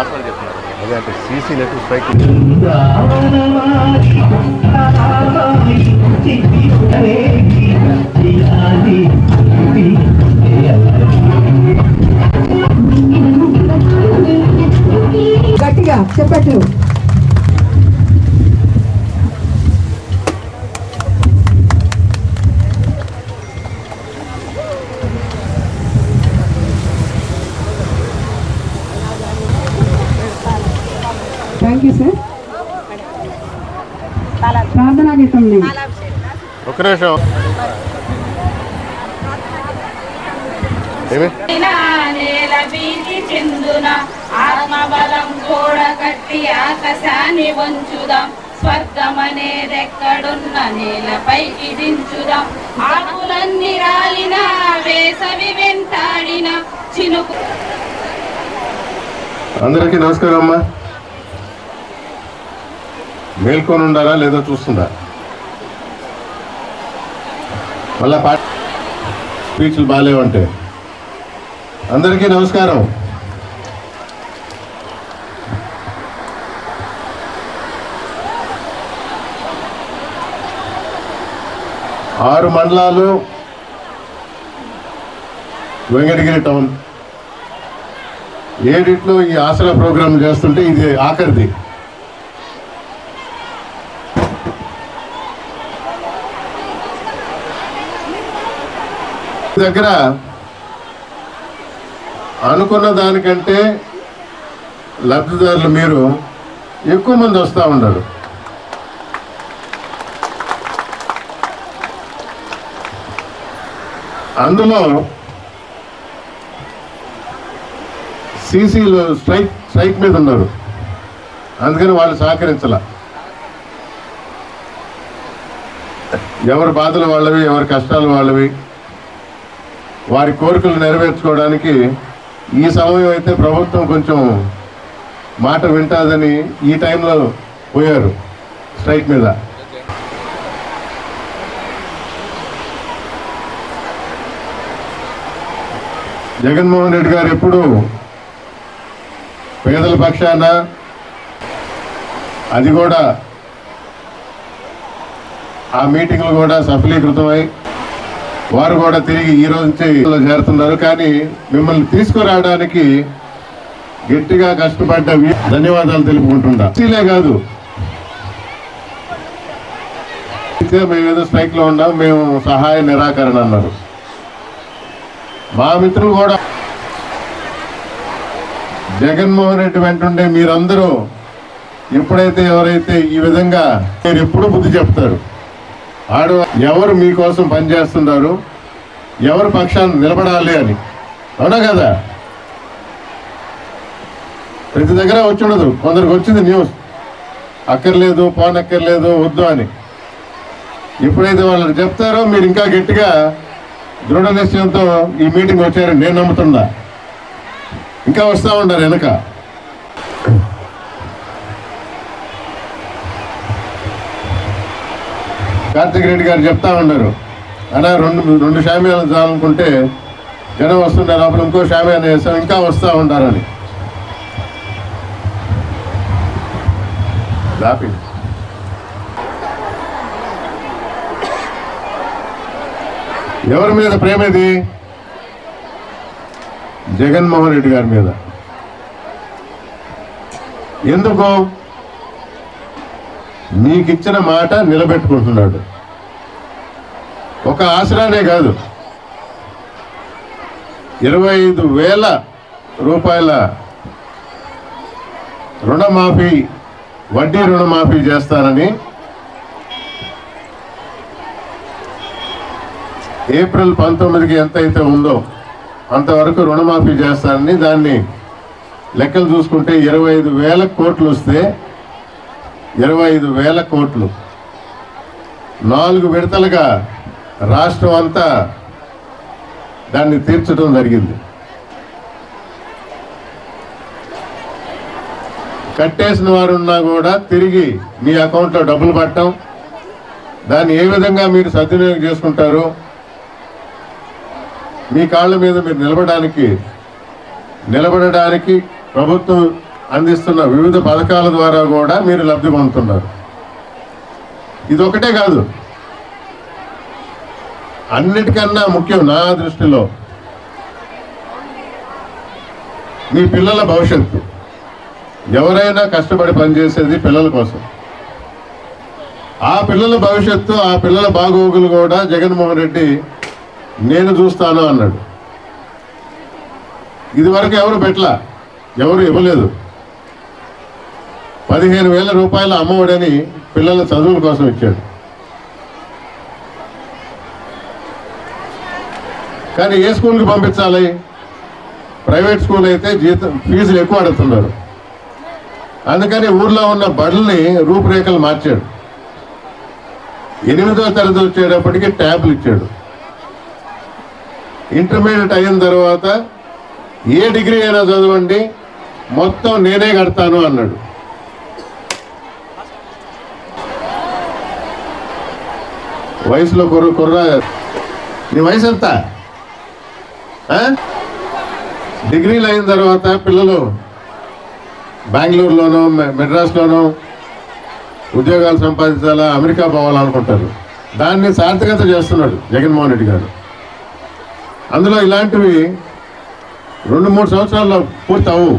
అదే అంటే CC net strike గట్టిగా చెప్పట్లు గీతం ఒక నిమిషం. ఏమి? నేల వీధి చెందున ఆత్మబలం కూడగట్టి ఆకాశాన్ని వంచుదాం స్వర్గమనేదెక్కడున్న నేలపైకి దించుదాం ఆకులన్నీ రాలిన వేసవి వెంటాడిన చినుకు అందరికీ నమస్కారం అమ్మా. మేల్కొని ఉండారా లేదా చూస్తుందా? మళ్ళా పాట స్పీచ్లు బాగాలేవంటే అందరికీ నమస్కారం. ఆరు మండలాలు. వెంకటగిరి టౌన్. ఏడిట్లో ఈ ఆసరా ప్రోగ్రాం చేస్తుంటే ఇది ఆఖరిది. దగ్గర అనుకున్న దానికంటే లబ్ధిదారులు మీరు ఎక్కువ మంది వస్తూ ఉన్నారు. అందులో సీసీలు స్ట్రైక్ స్ట్రైక్ మీద ఉన్నారు. అందుకని వాళ్ళు సహకరించాల. ఎవరి బాధలు వాళ్ళవి ఎవరి కష్టాలు వాళ్ళవి వారి కోరికలు నెరవేర్చుకోవడానికి ఈ సమయం అయితే ప్రభుత్వం కొంచెం మాట వింటాదని ఈ టైంలో పోయారు స్ట్రైక్ మీద. జగన్మోహన్ రెడ్డి గారు ఎప్పుడు పేదల పక్షాన అది కూడా ఆ మీటింగ్లు కూడా సఫలీకృతమై వారు కూడా తిరిగి ఈ రోజు నుంచి చేరుతున్నారు. కానీ మిమ్మల్ని తీసుకురావడానికి గట్టిగా కష్టపడ్డ ధన్యవాదాలు తెలుపుకుంటున్నా. సీలే కాదు. అయితే మేము ఏదో స్ట్రైక్లో ఉన్నాం మేము సహాయ నిరాకరణ అన్నారు. మా మిత్రులు కూడా జగన్మోహన్ రెడ్డి వెంటుండే మీరందరూ ఎప్పుడైతే ఎవరైతే ఈ విధంగా మీరు ఎప్పుడు బుద్ధి చెప్తారు? ఆడు ఎవరు మీకోసం పనిచేస్తున్నారు? ఎవరు పక్షాన్ని నిలబడాలి అని. అవునా కదా? ప్రతి దగ్గర వచ్చి ఉండదు కొందరికి వచ్చింది న్యూస్. అక్కర్లేదు పోనక్కర్లేదు వద్దు అని. ఎప్పుడైతే వాళ్ళు చెప్తారో మీరు ఇంకా గట్టిగా దృఢ నిశ్చయంతో ఈ మీటింగ్ వచ్చారని నేను నమ్ముతున్నా. ఇంకా వస్తూ ఉంటారు వెనక. కార్తిక్ రెడ్డి గారు చెప్తా ఉన్నారు. అలా రెండు రెండు షామియాలు చాలనుకుంటే జనం వస్తున్నారు అప్పుడు ఇంకో షామియాన వేస్తాం ఇంకా వస్తూ ఉంటారని. లాపి ఎవరి మీద ప్రేమ ఇది? జగన్మోహన్ రెడ్డి గారి మీద. ఎందుకు? నీకిచ్చిన మాట నిలబెట్టుకుంటున్నాడు. ఒక ఆసరానే కాదు. ఇరవై ఐదు వేల రూపాయల రుణమాఫీ వడ్డీ రుణమాఫీ చేస్తానని ఏప్రిల్ పంతొమ్మిదికి ఎంత అయితే ఉందో అంతవరకు రుణమాఫీ చేస్తానని దాన్ని లెక్కలు చూసుకుంటే ఇరవై ఐదు వేల కోట్లు వస్తే ఇరవై ఐదు వేల కోట్లు. నాలుగు విడతలుగా రాష్ట్రం అంతా దాన్ని తీర్చడం జరిగింది. కట్టేసిన వారు ఉన్నా కూడా తిరిగి మీ అకౌంట్లో డబ్బులు పట్టడం దాన్ని ఏ విధంగా మీరు సద్వినియోగం చేసుకుంటారు మీ కాళ్ళ మీద మీరు నిలబడడానికి నిలబడడానికి ప్రభుత్వం అందిస్తున్న వివిధ పథకాల ద్వారా కూడా మీరు లబ్ధి పొందుతున్నారు. ఇది ఒకటే కాదు. అన్నిటికన్నా ముఖ్యం నా దృష్టిలో మీ పిల్లల భవిష్యత్తు. ఎవరైనా కష్టపడి పనిచేసేది పిల్లల కోసం. ఆ పిల్లల భవిష్యత్తు ఆ పిల్లల బాగోగులు కూడా జగన్మోహన్ రెడ్డి నేను చూస్తాను అన్నాడు. ఇదివరకు ఎవరు పెట్టలా? ఎవరు ఇవ్వలేదు. పదిహేను వేల రూపాయల అమ్మఒడని పిల్లల చదువుల కోసం ఇచ్చాడు. కానీ ఏ స్కూల్కి పంపించాలి? ప్రైవేట్ స్కూల్ అయితే జీతం ఫీజులు ఎక్కువ అడుగుతున్నారు. అందుకని ఊర్లో ఉన్న బడుల్ని రూపురేఖలు మార్చాడు. ఎనిమిదో తరగతి వచ్చేటప్పటికి ట్యాబ్లు ఇచ్చాడు. ఇంటర్మీడియట్ అయిన తర్వాత ఏ డిగ్రీ అయినా చదవండి మొత్తం నేనే కడతాను అన్నాడు. వయసులో కుర్ర కుర్ర నీ వయసు ఎంత డిగ్రీలు అయిన తర్వాత పిల్లలు బెంగళూరులోనో మె- మెడ్రాస్లోనో ఉద్యోగాలు సంపాదించాలా అమెరికా పోవాలనుకుంటారు. దాన్ని సార్థకత చేస్తున్నాడు జగన్మోహన్ రెడ్డి గారు. అందులో ఇలాంటివి రెండు మూడు సంవత్సరాల్లో పూర్తవు.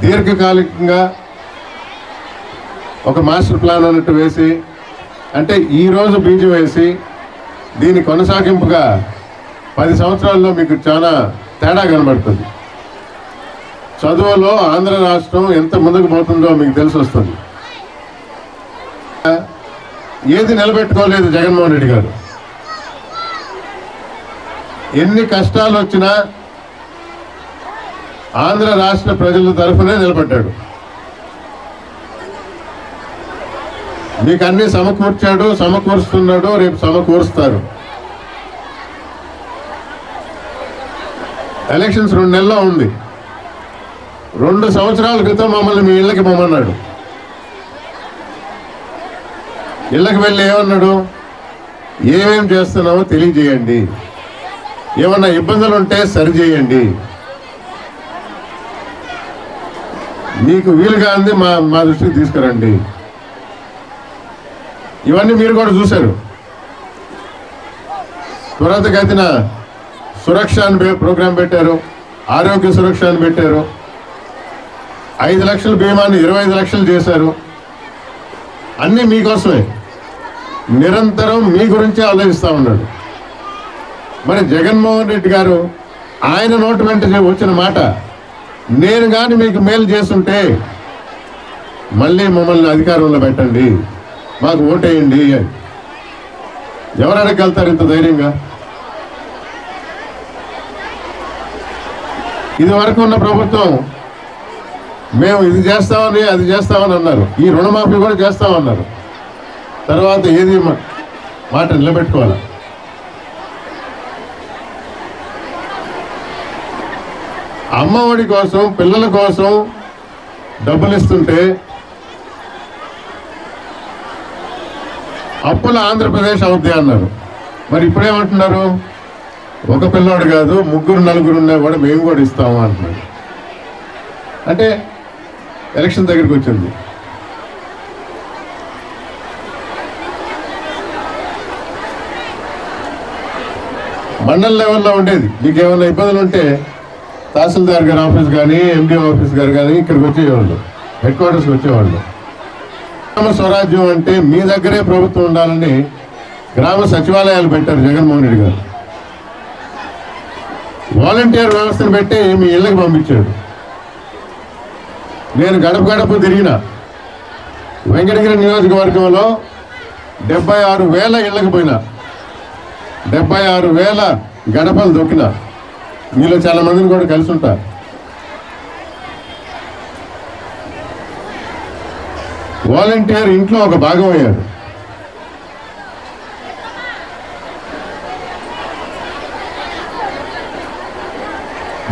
దీర్ఘకాలికంగా ఒక మాస్టర్ ప్లాన్ అన్నట్టు వేసి అంటే ఈరోజు బీజం వేసి దీని కొనసాగింపుగా పది సంవత్సరాల్లో మీకు చాలా తేడా కనబడుతుంది. చదువులో ఆంధ్ర రాష్ట్రం ఎంత ముందుకు పోతుందో మీకు తెలిసి వస్తుంది. ఏది నిలబెట్టుకోలేదు జగన్మోహన్ రెడ్డి గారు. ఎన్ని కష్టాలు వచ్చినా ఆంధ్ర రాష్ట్ర ప్రజల తరఫునే నిలబడ్డాడు. మీకు అన్ని సమకూర్చాడు సమకూరుస్తున్నాడు రేపు సమకూరుస్తారు. ఎలక్షన్స్ రెండు నెలల్లో ఉంది. రెండు సంవత్సరాల క్రితం మమ్మల్ని మీ ఇళ్ళకి పొమ్మన్నాడు. ఇళ్ళకి వెళ్ళి ఏమన్నాడు? ఏమేం చేస్తున్నామో తెలియజేయండి. ఏమన్నా ఇబ్బందులు ఉంటే సరిచేయండి. మీకు వీలుగా అంది మా మా దృష్టికి తీసుకురండి. ఇవన్నీ మీరు కూడా చూశారు. త్వరతగతిన సురక్ష అని ప్రోగ్రాం పెట్టారు ఆరోగ్య సురక్ష అని పెట్టారు. ఐదు లక్షల బీమాని ఇరవై ఐదు లక్షలు చేశారు. అన్నీ మీకోసమే. నిరంతరం మీ గురించే ఆలోచిస్తూ ఉన్నాడు. మరి జగన్మోహన్ రెడ్డి గారు ఆయన నోటి వెంట వచ్చిన మాట నేను కానీ మీకు మేలు చేస్తుంటే మళ్ళీ మమ్మల్ని అధికారంలో పెట్టండి. మాకు ఓటేయండి అని. ఎవరు వెళ్తారు ఇంత ధైర్యంగా? ఇది వరకు ఉన్న ప్రభుత్వం మేము ఇది చేస్తామని అది చేస్తామని అన్నారు. ఈ రుణమాఫీ కూడా చేస్తామన్నారు. తర్వాత ఏది మాట నిలబెట్టుకోవాలి? అమ్మఒడి కోసం పిల్లల కోసం డబ్బులు ఇస్తుంటే అప్పుల ఆంధ్రప్రదేశ్ అవుద్ది అన్నారు. మరి ఇప్పుడేమంటున్నారు? ఒక పిల్లోడు కాదు ముగ్గురు నలుగురు ఉన్నా కూడా మేము కూడా ఇస్తాము అంటున్నారు. అంటే ఎలక్షన్ దగ్గరికి వచ్చింది. మండల లెవెల్లో ఉండేది. మీకు ఏమైనా ఇబ్బందులు ఉంటే తహసీల్దార్ గారి ఆఫీస్ కానీ ఎండి ఆఫీస్ గారు కానీ ఇక్కడికి వచ్చేవాళ్ళు. హెడ్ క్వార్టర్స్కి వచ్చేవాళ్ళు. గ్రామ స్వరాజ్యం అంటే మీ దగ్గరే ప్రభుత్వం ఉండాలని గ్రామ సచివాలయాలు పెట్టారు జగన్మోహన్ రెడ్డి గారు. వాలంటీర్ వ్యవస్థను పెట్టి మీ ఇళ్ళకి పంపించాడు. నేను గడప గడప తిరిగిన. వెంకటగిరి నియోజకవర్గంలో డెబ్బై ఆరు వేల ఇళ్ళకి పోయినా. డెబ్బై ఆరు వేల గడపలు దొక్కిన. మీలో చాలా మందిని కూడా కలిసి ఉంటారు. వాలంటీర్ ఇంట్లో ఒక భాగం అయ్యాడు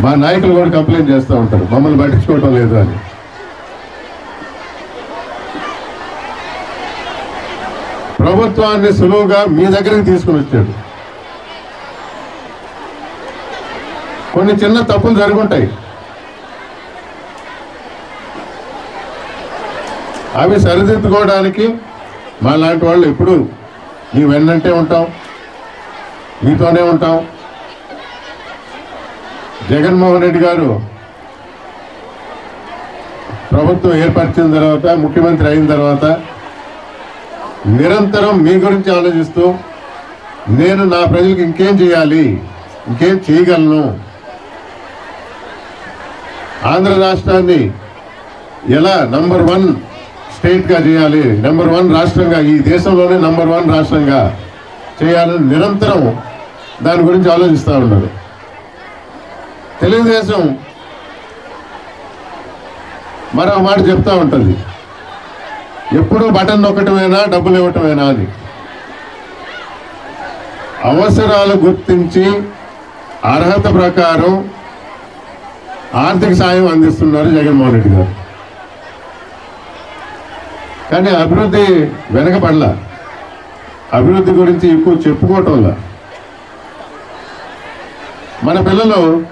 మా నాయకులు కూడా కంప్లైంట్ చేస్తూ ఉంటారు. మమ్మల్ని పట్టించుకోవటం లేదు అని. ప్రభుత్వాన్ని సులువుగా మీ దగ్గరికి తీసుకుని వచ్చాడు. కొన్ని చిన్న తప్పులు జరుగుంటాయి. అవి సరిదిద్దుకోవడానికి మా లాంటి వాళ్ళు ఎప్పుడు మీ వెన్నంటే ఉంటాం మీతోనే ఉంటాం. జగన్మోహన్ రెడ్డి గారు ప్రభుత్వం ఏర్పరిచిన తర్వాత ముఖ్యమంత్రి అయిన తర్వాత నిరంతరం మీ గురించి ఆలోచిస్తూ నేను నా ప్రజలకు ఇంకేం చేయాలి ఇంకేం చేయగలను? ఆంధ్ర రాష్ట్రాన్ని ఎలా నంబర్ వన్ స్టేట్గా చేయాలి. నెంబర్ వన్ రాష్ట్రంగా ఈ దేశంలోనే నెంబర్ వన్ రాష్ట్రంగా చేయాలని నిరంతరం దాని గురించి ఆలోచిస్తూ ఉన్నారు తెలుగుదేశం మరో మాట చెప్తూ ఉంటుంది. ఎప్పుడు బటన్ నొక్కటమేనా డబ్బులు ఇవ్వటమేనా అని అవసరాలు గుర్తించి అర్హత ప్రకారం ఆర్థిక సాయం అందిస్తున్నారు జగన్మోహన్ రెడ్డి గారు. కానీ అభివృద్ధి వెనకబడల. అభివృద్ధి గురించి ఎక్కువ చెప్పుకోవటంలా మన పిల్లలు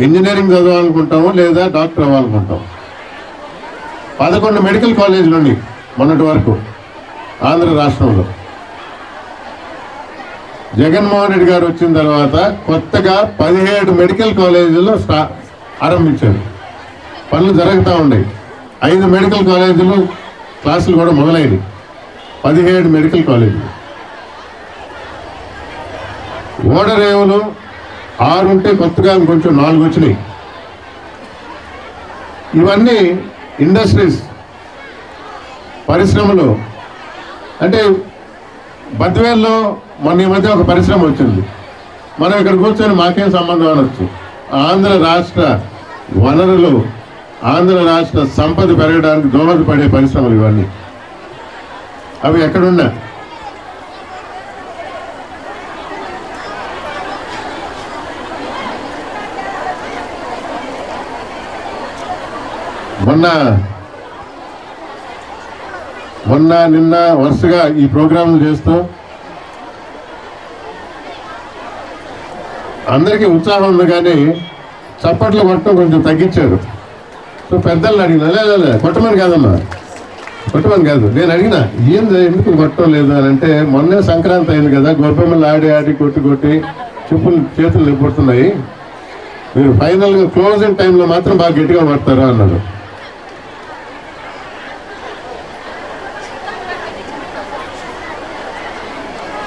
ఇంజనీరింగ్ చదవాలనుకుంటాము లేదా డాక్టర్ అవ్వాలనుకుంటాం. పదకొండు మెడికల్ కాలేజీలు ఉన్నాయి మొన్నటి వరకు ఆంధ్ర రాష్ట్రంలో. జగన్మోహన్ రెడ్డి గారు వచ్చిన తర్వాత కొత్తగా పదిహేడు మెడికల్ కాలేజీలు స్టా ఆరంభించారు. పనులు జరుగుతూ ఉన్నాయి. ఐదు మెడికల్ కాలేజీలు క్లాసులు కూడా మొదలైనవి. పదిహేడు మెడికల్ కాలేజీలు. ఓడరేవులు ఆరు ఉంటే కొత్తగా కొంచెం నాలుగు వచ్చినాయి. ఇవన్నీ ఇండస్ట్రీస్ పరిశ్రమలు. అంటే బద్వేల్లో మొన్న ఈ మధ్య ఒక పరిశ్రమ వచ్చింది. మనం ఇక్కడ కూర్చొని మాకేం సంబంధం అనొచ్చు? ఆంధ్ర రాష్ట్ర వనరులు ఆంధ్ర రాష్ట్ర సంపద పెరగడానికి దోహదపడే పరిశ్రమలు ఇవన్నీ. అవి ఎక్కడున్నా? మొన్న మొన్న నిన్న వరుసగా ఈ ప్రోగ్రాంలు చేస్తూ అందరికీ ఉత్సాహం ఉంది కానీ చప్పట్లు కొట్టడం కొంచెం తగ్గించారు. సో పెద్దల్ని అడిగినా లేదా కొట్టమని కాదమ్మా. కొట్టమని కాదు. నేను అడిగినా ఏంది ఎందుకు కొట్టడం లేదు అని అంటే మొన్నే సంక్రాంతి అయింది కదా గొప్పమ్మలు ఆడి ఆడి కొట్టి కొట్టి చెప్పులు చేతులు నిప్పుడుతున్నాయి మీరు ఫైనల్గా క్లోజింగ్ టైంలో మాత్రం బాగా గట్టిగా పడతారా అన్నాడు.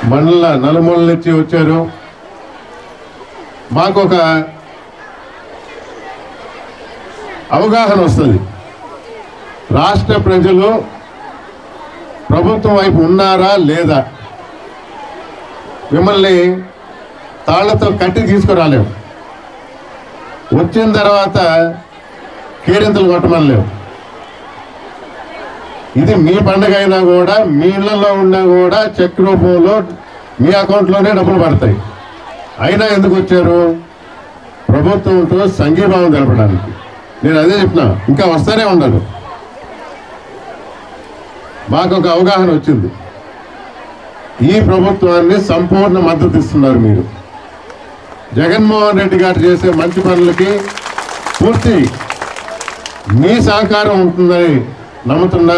మండల నలుమూల నుంచి వచ్చారు. మాకు ఒక అవగాహన వస్తుంది. రాష్ట్ర ప్రజలు ప్రభుత్వం వైపు ఉన్నారా లేదా? మిమ్మల్ని తాళ్ళతో కట్టి తీసుకురాలేము. వచ్చిన తర్వాత కేరింతలు కొట్టమనలేము. ఇది మీ పండగ అయినా కూడా మీ ఇళ్ళలో ఉన్నా కూడా చెక్ రూపంలో మీ అకౌంట్లోనే డబ్బులు పడతాయి. అయినా ఎందుకు వచ్చారు? ప్రభుత్వంతో సంఘీభావం తెలపడానికి. నేను అదే చెప్పిన ఇంకా వస్తూనే ఉండదు మాకు ఒక అవగాహన వచ్చింది. ఈ ప్రభుత్వాన్ని సంపూర్ణ మద్దతు ఇస్తున్నారు మీరు. జగన్మోహన్ రెడ్డి గారు చేసే మంచి పనులకి పూర్తి మీ సహకారం ఉంటుందని నమ్ముతున్నా.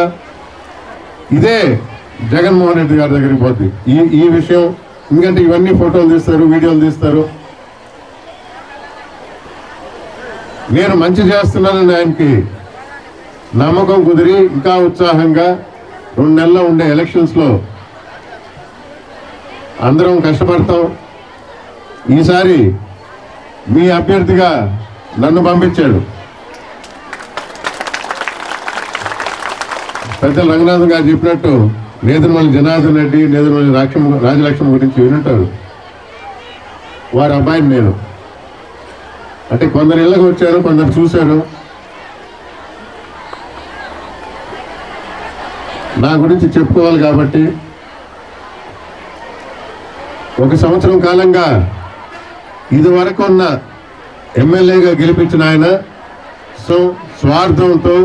ఇదే జగన్మోహన్ రెడ్డి గారి దగ్గరికి పోద్ది. ఈ ఈ విషయం ఎందుకంటే ఇవన్నీ ఫోటోలు తీస్తారు వీడియోలు తీస్తారు. నేను మంచి చేస్తున్నానని ఆయనకి నమ్మకం కుదిరి ఇంకా ఉత్సాహంగా రెండు నెలల్లో ఉండే ఎలక్షన్స్లో అందరం కష్టపడతాం. ఈసారి మీ అభ్యర్థిగా నన్ను పంపించాడు. పెద్ద రంగనాథ్ గారు చెప్పినట్టు నేదురుమల్లి జనార్దన్ రెడ్డి నేదురుమల్లి రాక్షమ రాజలక్ష్మి గురించి వినుంటారు. వారి అబ్బాయిని నేను. అంటే కొందరు ఇళ్ళకి వచ్చారు కొందరు చూశారు. నా గురించి చెప్పుకోవాలి కాబట్టి ఒక సంవత్సరం కాలంగా ఇదివరకు ఉన్న ఎమ్మెల్యేగా గెలిపించిన ఆయన సో స్వార్థంతో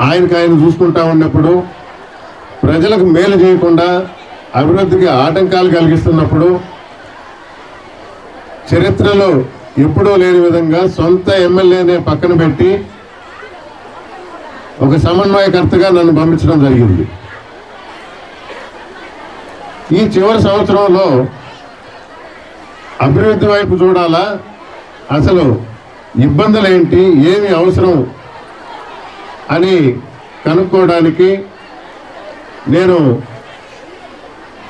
ఆయనకు ఆయన చూసుకుంటా ఉన్నప్పుడు ప్రజలకు మేలు చేయకుండా అభివృద్ధికి ఆటంకాలు కలిగిస్తున్నప్పుడు చరిత్రలో ఎప్పుడూ లేని విధంగా సొంత ఎమ్మెల్యేనే పక్కన పెట్టి ఒక సమన్వయకర్తగా నన్ను పంపించడం జరిగింది. ఈ చివరి సంవత్సరంలో అభివృద్ధి వైపు చూడాలా? అసలు ఇబ్బందులు ఏంటి ఏమి అవసరం? అని కనుక్కోవడానికి నేను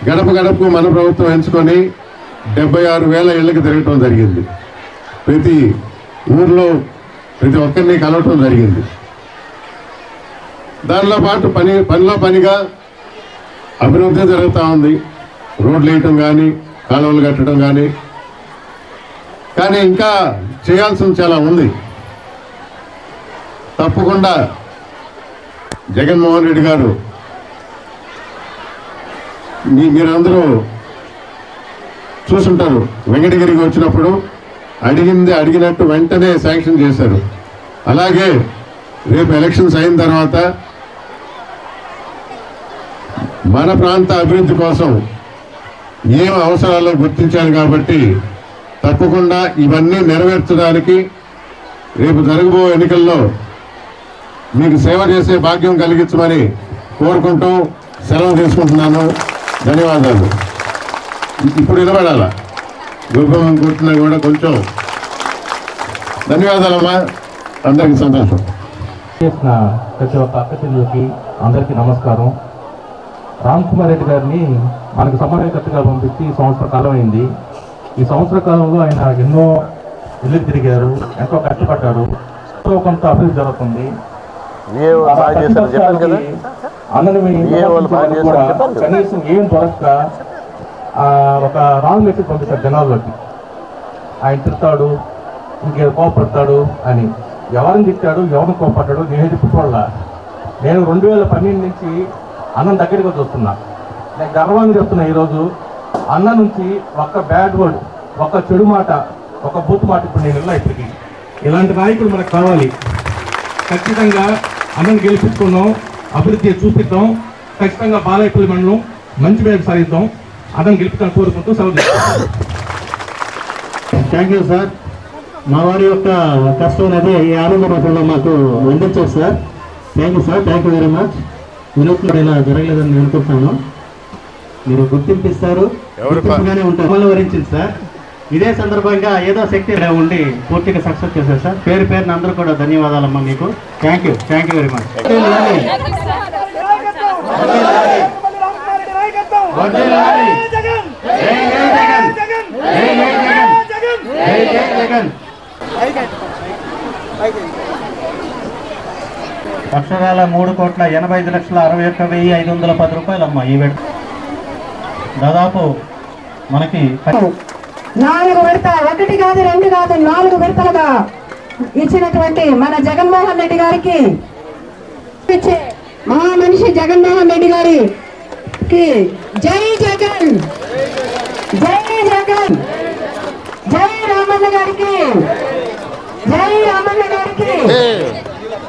గడప గడపకు మన ప్రభుత్వం ఎంచుకొని డెబ్బై ఆరు వేల ఇళ్ళకి తిరగటం జరిగింది. ప్రతి ఊర్లో ప్రతి ఒక్కరిని కలవటం జరిగింది. దానిలో పాటు పని పనిలో పనిగా అభివృద్ధి జరుగుతూ ఉంది. రోడ్లు వేయటం కానీ కాలువలు కట్టడం కానీ కానీ ఇంకా చేయాల్సింది చాలా ఉంది. తప్పకుండా జగన్మోహన్ రెడ్డి గారు మీ మీరందరూ చూసుంటారు. వెంకటగిరికి వచ్చినప్పుడు అడిగింది అడిగినట్టు వెంటనే శాంక్షన్ చేశారు. అలాగే రేపు ఎలక్షన్స్ అయిన తర్వాత మన ప్రాంత అభివృద్ధి కోసం ఏం అవసరాలు గుర్తించాను కాబట్టి తప్పకుండా ఇవన్నీ నెరవేర్చడానికి రేపు జరగబో ఎన్నికల్లో మీకు సేవ చేసే భాగ్యం కలిగించమని కోరుకుంటూ సెలవు తీసుకుంటున్నాను. ధన్యవాదాలు. ఇప్పుడు నిలబడాలా? గోపం కూర్చున్నా కూడా కొంచెం. ధన్యవాదాలమ్మా. అందరికీ సంతోషం. చేసిన ప్రతి ఒక్క అక్క చెల్లెలకి అందరికీ నమస్కారం. రామ్ కుమార్ రెడ్డి గారిని మనకు సమన్వయకర్తగా పంపించి ఈ సంవత్సర కాలం అయింది. ఈ సంవత్సర కాలంలో ఆయన ఎన్నో ఇల్లు తిరిగారు ఎంతో కష్టపడ్డారు. ఎంతో కొంత అభివృద్ధి జరుగుతుంది. అన్నని కనీసం ఏం దొరక్క ఒక రాంగ్ మెసేజ్ పంపిస్తారు జనాల్లోకి. ఆయన తిడతాడు ఇంకే కోపడతాడు అని. ఎవరిని తిట్టాడు ఎవరిని కోపడ్డాడు నేను తిప్పుకోవాల నేను రెండు వేల పన్నెండు నుంచి అన్నం దగ్గరికి చూస్తున్నా నేను గర్వంగా చెప్తున్నా ఈరోజు అన్న నుంచి ఒక్క బ్యాడ్ వర్డ్ ఒక్క చెడు మాట ఒక బూత్ మాట ఇప్పుడు నేను ఇలా ఇప్పటికి. ఇలాంటి నాయకులు మనకు కావాలి. ఖచ్చితంగా అన్నం గెలిపించుకుందాం అభివృద్ధి చూపిద్దాం ఖచ్చితంగా బాలయపల్లి మండలం మంచి పేరు సాధిద్దాం. అతను గెలుపుతాను కోరుకుంటూ సెలవు. థ్యాంక్ యూ సార్ మా వారి యొక్క కష్టం అనేది ఈ ఆనంద రూపంలో మాకు అందించారు sir thank you sir thank you very much వినూత్లో ఇలా జరగలేదని నేను అనుకుంటున్నాను. మీరు గుర్తింపిస్తారు. గుర్తింపుగానే ఉంటారు. మమ్మల్ని వరించింది సార్ ఇదే సందర్భంగా ఏదో శక్తి ఉండి పూర్తిగా సక్సెస్ చేశారు సార్ పేరు పేరున అందరూ కూడా ధన్యవాదాలమ్మా మీకు. Thank you thank you very much అక్షరాల మూడు కోట్ల ఎనభై ఐదు లక్షల అరవై ఒక్క వెయ్యి ఐదు వందల పది రూపాయలమ్మా ఈ విడత దాదాపు మనకి నాలుగు విడత ఒకటి కాదు రెండు కాదు నాలుగు విడతలుగా ఇచ్చినటువంటి మన జగన్మోహన్ రెడ్డి గారికి. ఇచ్చే మహా మనిషి జగన్మోహన్ రెడ్డి గారికి జై జగన్ జై జగన్ జై రామన్న గారికి జై రామన్న గారికి